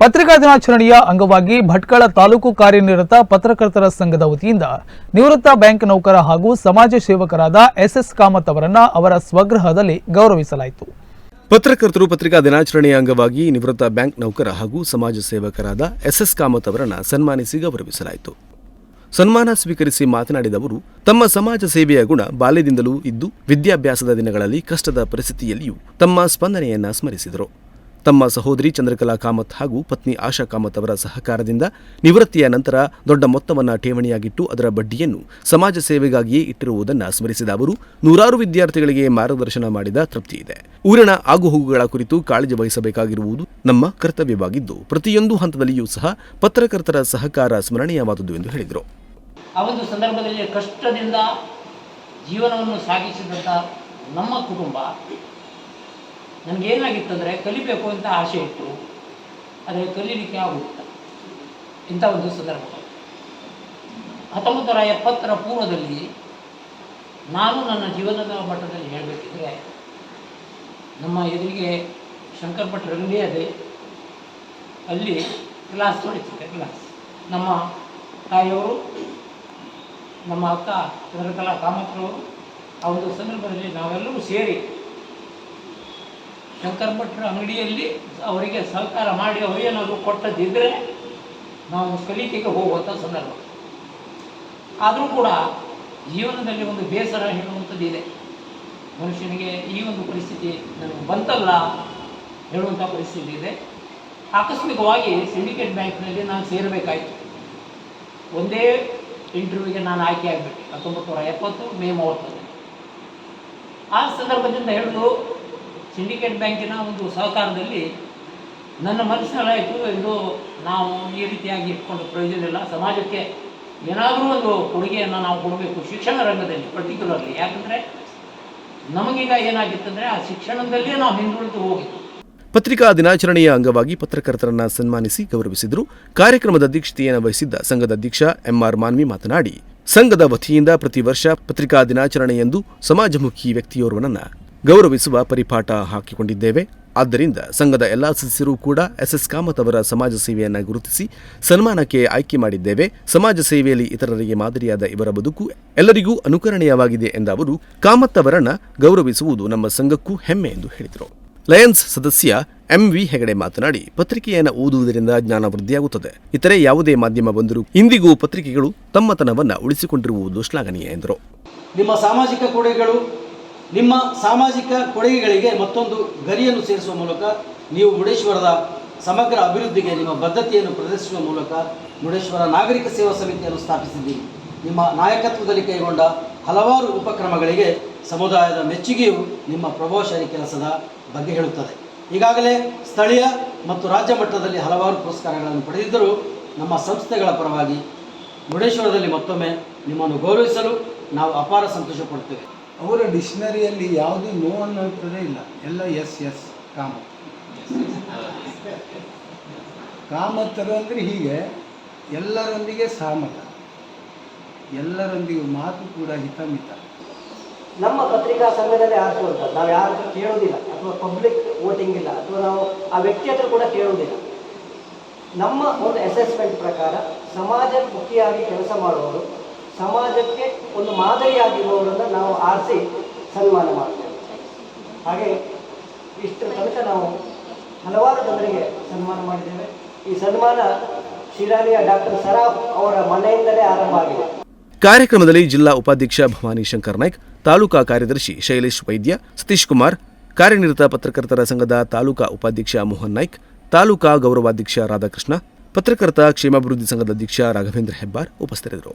ಪತ್ರಿಕಾ ದಿನಾಚರಣೆಯ ಅಂಗವಾಗಿ ಭಟ್ಕಳ ತಾಲೂಕು ಕಾರ್ಯನಿರತ ಪತ್ರಕರ್ತರ ಸಂಘದ ವತಿಯಿಂದ ನಿವೃತ್ತ ಬ್ಯಾಂಕ್ ನೌಕರ ಹಾಗೂ ಸಮಾಜ ಸೇವಕರಾದ ಎಸ್ಎಸ್ ಕಾಮತ್ ಅವರನ್ನ ಅವರ ಸ್ವಗೃಹದಲ್ಲಿ ಗೌರವಿಸಲಾಯಿತು. ಪತ್ರಕರ್ತರು ಪತ್ರಿಕಾ ದಿನಾಚರಣೆಯ ಅಂಗವಾಗಿ ನಿವೃತ್ತ ಬ್ಯಾಂಕ್ ನೌಕರ ಹಾಗೂ ಸಮಾಜ ಸೇವಕರಾದ ಎಸ್ಎಸ್ ಕಾಮತ್ ಅವರನ್ನು ಸನ್ಮಾನಿಸಿ ಗೌರವಿಸಲಾಯಿತು. ಸನ್ಮಾನ ಸ್ವೀಕರಿಸಿ ಮಾತನಾಡಿದ ಅವರು, ತಮ್ಮ ಸಮಾಜ ಸೇವೆಯ ಗುಣ ಬಾಲ್ಯದಿಂದಲೂ ಇದ್ದು, ವಿದ್ಯಾಭ್ಯಾಸದ ದಿನಗಳಲ್ಲಿ ಕಷ್ಟದ ಪರಿಸ್ಥಿತಿಯಲ್ಲಿಯೂ ತಮ್ಮ ಸ್ಪಂದನೆಯನ್ನ ಸ್ಮರಿಸಿದರು. ತಮ್ಮ ಸಹೋದರಿ ಚಂದ್ರಕಲಾ ಕಾಮತ್ ಹಾಗೂ ಪತ್ನಿ ಆಶಾ ಕಾಮತ್ ಅವರ ಸಹಕಾರದಿಂದ ನಿವೃತ್ತಿಯ ನಂತರ ದೊಡ್ಡ ಮೊತ್ತವನ್ನು ಠೇವಣಿಯಾಗಿಟ್ಟು ಅದರ ಬಡ್ಡಿಯನ್ನು ಸಮಾಜ ಸೇವೆಗಾಗಿಯೇ ಇಟ್ಟಿರುವುದನ್ನು ಸ್ಮರಿಸಿದ ಅವರು, ನೂರಾರು ವಿದ್ಯಾರ್ಥಿಗಳಿಗೆ ಮಾರ್ಗದರ್ಶನ ಮಾಡಿದ ತೃಪ್ತಿ ಇದೆ. ಊರಿನ ಆಗುಹೋಗುಗಳ ಕುರಿತು ಕಾಳಜಿ ವಹಿಸಬೇಕಾಗಿರುವುದು ನಮ್ಮ ಕರ್ತವ್ಯವಾಗಿದ್ದು, ಪ್ರತಿಯೊಂದು ಹಂತದಲ್ಲಿಯೂ ಸಹ ಪತ್ರಕರ್ತರ ಸಹಕಾರ ಸ್ಮರಣೀಯವಾದುದು ಎಂದು ಹೇಳಿದರು. ಸಂದರ್ಭದಲ್ಲಿ ಕಷ್ಟದಿಂದ ಜೀವನವನ್ನು ಸಾಗಿಸಿದಂಥ ನಮ್ಮ ಕುಟುಂಬ ನನಗೇನಾಗಿತ್ತಂದರೆ ಕಲಿಬೇಕು ಅಂತ ಆಸೆ ಇತ್ತು. ಆದರೆ ಕಲೀಲಿಕ್ಕೆ ಆಗುತ್ತೆ ಇಂಥ ಒಂದು ಸಂದರ್ಭ. ಹತ್ತೊಂಬತ್ತು ನೂರ ಎಪ್ಪತ್ತರ ಪೂರ್ವದಲ್ಲಿ ನಾನು ನನ್ನ ಜೀವನದ ಮಟ್ಟದಲ್ಲಿ ಹೇಳಬೇಕಿದ್ರೆ ನಮ್ಮ ಎದುರಿಗೆ ಶಂಕರ್ ಭಟ್ ರಂಗೇ ಅದೇ. ಅಲ್ಲಿ ಕ್ಲಾಸ್ ನಡೀತಿದೆ ಕ್ಲಾಸ್. ನಮ್ಮ ತಾಯಿಯವರು, ನಮ್ಮ ಅಕ್ಕ ಚಂದ್ರಕಲಾ ಕಾಮತ್ರವರು ಆ ಒಂದು ಸಂದರ್ಭದಲ್ಲಿ ನಾವೆಲ್ಲರೂ ಸೇರಿ ಶಂಕರ್ ಭಟ್ರ ಅಂಗಡಿಯಲ್ಲಿ ಅವರಿಗೆ ಸಹಕಾರ ಮಾಡಿ ಅವರೇನಾದರೂ ಕೊಟ್ಟದಿದ್ದರೆ ನಾವು ಕಲಿಕೆಗೆ ಹೋಗುವಂಥ ಸಂದರ್ಭ. ಆದರೂ ಕೂಡ ಜೀವನದಲ್ಲಿ ಒಂದು ಬೇಸರ ಹೇಳುವಂಥದ್ದು ಇದೆ ಮನುಷ್ಯನಿಗೆ ಈ ಒಂದು ಪರಿಸ್ಥಿತಿ ನನಗೆ ಬಂತಲ್ಲ ಹೇಳುವಂಥ ಪರಿಸ್ಥಿತಿ ಇದೆ. ಆಕಸ್ಮಿಕವಾಗಿ ಸಿಂಡಿಕೇಟ್ ಬ್ಯಾಂಕ್ನಲ್ಲಿ ನಾನು ಸೇರಬೇಕಾಯಿತು. ಒಂದೇ ಇಂಟರ್ವ್ಯೂಗೆ ನಾನು ಆಯ್ಕೆ ಆಗಬೇಕು ಹತ್ತೊಂಬತ್ತು ನೂರ ಎಪ್ಪತ್ತು, ಮೇ ಮೂವತ್ತರಲ್ಲಿ. ಆ ಸಂದರ್ಭದಿಂದ ಹೇಳೋದು ಸಿಂಡಿಕೇಟ್ ಬ್ಯಾಂಕಿನ ಒಂದು ಸಹಕಾರದಲ್ಲಿ ನನ್ನ ಮನಸ್ಸಿನಲ್ಲಾಯಿತು ಎಂದು ನಾವು ಈ ರೀತಿಯಾಗಿ ಇಟ್ಕೊಂಡು ಪ್ರಯೋಜನ ಇಲ್ಲ. ಸಮಾಜಕ್ಕೆ ಏನಾದರೂ ಒಂದು ಕೊಡುಗೆಯನ್ನು ನಾವು ಕೊಡಬೇಕು, ಶಿಕ್ಷಣ ರಂಗದಲ್ಲಿ ಪರ್ಟಿಕ್ಯುಲರ್ಲಿ ಯಾಕಂದರೆ ನಮಗೀಗ ಏನಾಗಿತ್ತಂದರೆ ಆ ಶಿಕ್ಷಣದಲ್ಲಿಯೇ ನಾವು ಹಿಂದುಳಿದು ಹೋಗಿತ್ತು ಪತ್ರಿಕಾ ದಿನಾಚರಣೆಯ ಅಂಗವಾಗಿ ಪತ್ರಕರ್ತರನ್ನ ಸನ್ಮಾನಿಸಿ ಗೌರವಿಸಿದರು. ಕಾರ್ಯಕ್ರಮದ ಅಧ್ಯಕ್ಷತೆಯನ್ನು ವಹಿಸಿದ್ದ ಸಂಘದ ಅಧ್ಯಕ್ಷ ಎಂಆರ್ ಮಾನ್ವಿ ಮಾತನಾಡಿ, ಸಂಘದ ವತಿಯಿಂದ ಪ್ರತಿ ವರ್ಷ ಪತ್ರಿಕಾ ದಿನಾಚರಣೆಯೆಂದು ಸಮಾಜಮುಖಿ ವ್ಯಕ್ತಿಯೋರ್ವನನ್ನ ಗೌರವಿಸುವ ಪರಿಪಾಠ ಹಾಕಿಕೊಂಡಿದ್ದೇವೆ. ಆದ್ದರಿಂದ ಸಂಘದ ಎಲ್ಲಾ ಸದಸ್ಯರು ಕೂಡ ಎಸ್ಎಸ್ ಕಾಮತ್ ಅವರ ಸಮಾಜ ಸೇವೆಯನ್ನು ಗುರುತಿಸಿ ಸನ್ಮಾನಕ್ಕೆ ಆಯ್ಕೆ ಮಾಡಿದ್ದೇವೆ. ಸಮಾಜ ಸೇವೆಯಲ್ಲಿ ಇತರರಿಗೆ ಮಾದರಿಯಾದ ಇವರ ಬದುಕು ಎಲ್ಲರಿಗೂ ಅನುಕರಣೀಯವಾಗಿದೆ ಎಂದ ಅವರು, ಕಾಮತ್ ಅವರನ್ನ ಗೌರವಿಸುವುದು ನಮ್ಮ ಸಂಘಕ್ಕೂ ಹೆಮ್ಮೆ ಎಂದು ಹೇಳಿದರು. ಲಯನ್ಸ್ ಸದಸ್ಯ ಎಂ ವಿ ಹೆಗಡೆ ಮಾತನಾಡಿ, ಪತ್ರಿಕೆಯನ್ನು ಓದುವುದರಿಂದ ಜ್ಞಾನ ವೃದ್ಧಿಯಾಗುತ್ತದೆ. ಇತರೆ ಯಾವುದೇ ಮಾಧ್ಯಮ ಬಂದರೂ ಇಂದಿಗೂ ಪತ್ರಿಕೆಗಳು ತಮ್ಮತನವನ್ನು ಉಳಿಸಿಕೊಂಡಿರುವುದು ಶ್ಲಾಘನೀಯ ಎಂದರು. ನಿಮ್ಮ ಸಾಮಾಜಿಕ ಕೊಡುಗೆಗಳು ನಿಮ್ಮ ಸಾಮಾಜಿಕ ಕೊಡುಗೆಗಳಿಗೆ ಮತ್ತೊಂದು ಗರಿಯನ್ನು ಸೇರಿಸುವ ಮೂಲಕ ನೀವು ಮುರುಡೇಶ್ವರದ ಸಮಗ್ರ ಅಭಿವೃದ್ಧಿಗೆ ನಿಮ್ಮ ಬದ್ಧತೆಯನ್ನು ಪ್ರದರ್ಶಿಸುವ ಮೂಲಕ ಮುರುಡೇಶ್ವರ ನಾಗರಿಕ ಸೇವಾ ಸಮಿತಿಯನ್ನು ಸ್ಥಾಪಿಸಿದ್ದೀರಿ. ನಿಮ್ಮ ನಾಯಕತ್ವದಲ್ಲಿ ಕೈಗೊಂಡ ಹಲವಾರು ಉಪಕ್ರಮಗಳಿಗೆ ಸಮುದಾಯದ ಮೆಚ್ಚುಗೆಯು ನಿಮ್ಮ ಪ್ರಭಾವಶಾಲಿ ಕೆಲಸದ ಬಗ್ಗೆ ಹೇಳುತ್ತದೆ. ಈಗಾಗಲೇ ಸ್ಥಳೀಯ ಮತ್ತು ರಾಜ್ಯ ಮಟ್ಟದಲ್ಲಿ ಹಲವಾರು ಪುರಸ್ಕಾರಗಳನ್ನು ಪಡೆದಿದ್ದರೂ ನಮ್ಮ ಸಂಸ್ಥೆಗಳ ಪರವಾಗಿ ಮುರುಡೇಶ್ವರದಲ್ಲಿ ಮತ್ತೊಮ್ಮೆ ನಿಮ್ಮನ್ನು ಗೌರವಿಸಲು ನಾವು ಅಪಾರ ಸಂತೋಷ ಪಡ್ತೇವೆ ಅವರ ಡಿಕ್ಷನರಿಯಲ್ಲಿ ಯಾವುದು ನೋ ಅನ್ನೋದೇ ಇಲ್ಲ. ಎಲ್ಲ ಎಸ್ ಎಸ್, ಕಾಮ. ಕಾಮತ್ತರು ಅಂದರೆ ಹೀಗೆ, ಎಲ್ಲರೊಂದಿಗೆ ಸಹಮತ ಎಲ್ಲರೊಂದಿಗೆ ಮಾತು ಕೂಡ ಹಿತಮಿತ. ನಮ್ಮ ಪತ್ರಿಕಾ ಸಂಘದಲ್ಲೇ ಆರಿಸುವಂಥದ್ದು ನಾವು ಯಾರ ಹತ್ರ ಕೇಳೋದಿಲ್ಲ ಅಥವಾ ಪಬ್ಲಿಕ್ ವೋಟಿಂಗ್ ಇಲ್ಲ. ಅಥವಾ ನಾವು ಆ ವ್ಯಕ್ತಿ ಹತ್ರ ಕೂಡ ಕೇಳೋದಿಲ್ಲ ನಮ್ಮ ಒಂದು ಅಸೆಸ್ಮೆಂಟ್ ಪ್ರಕಾರ ಸಮಾಜ ಮುಖಿಯಾಗಿ ಕೆಲಸ ಮಾಡುವವರು ಸಮಾಜಕ್ಕೆ ಒಂದು ಮಾದರಿಯಾಗಿರುವವರನ್ನು ನಾವು ಆರಿಸಿ ಸನ್ಮಾನ ಮಾಡ್ತೇವೆ. ಹಾಗೆ ಇಷ್ಟರ ತನಕ ನಾವು ಹಲವಾರು ಜನರಿಗೆ ಸನ್ಮಾನ ಮಾಡಿದ್ದೇವೆ. ಈ ಸನ್ಮಾನ ಶಿರಾಲಿಯ ಡಾಕ್ಟರ್ ಸರಾಫ್ ಅವರ ಮನೆಯಿಂದಲೇ ಆರಂಭ ಆಗಿದೆ. ಕಾರ್ಯಕ್ರಮದಲ್ಲಿ ಜಿಲ್ಲಾ ಉಪಾಧ್ಯಕ್ಷ ಭವಾನಿ ಶಂಕರ್ ನಾಯ್ಕ್, ತಾಲೂಕಾ ಕಾರ್ಯದರ್ಶಿ ಶೈಲೇಶ್ ವೈದ್ಯ, ಸತೀಶ್ ಕುಮಾರ್, ಕಾರ್ಯನಿರತ ಪತ್ರಕರ್ತರ ಸಂಘದ ತಾಲೂಕಾ ಉಪಾಧ್ಯಕ್ಷ ಮೋಹನ್ ನಾಯ್ಕ್, ತಾಲೂಕಾ ಗೌರವಾಧ್ಯಕ್ಷ ರಾಧಾಕೃಷ್ಣ, ಪತ್ರಕರ್ತ ಕ್ಷೇಮಾಭಿವೃದ್ಧಿ ಸಂಘದ ಅಧ್ಯಕ್ಷ ರಾಘವೇಂದ್ರ ಹೆಬ್ಬಾರ್ ಉಪಸ್ಥಿತರಿದ್ದರು.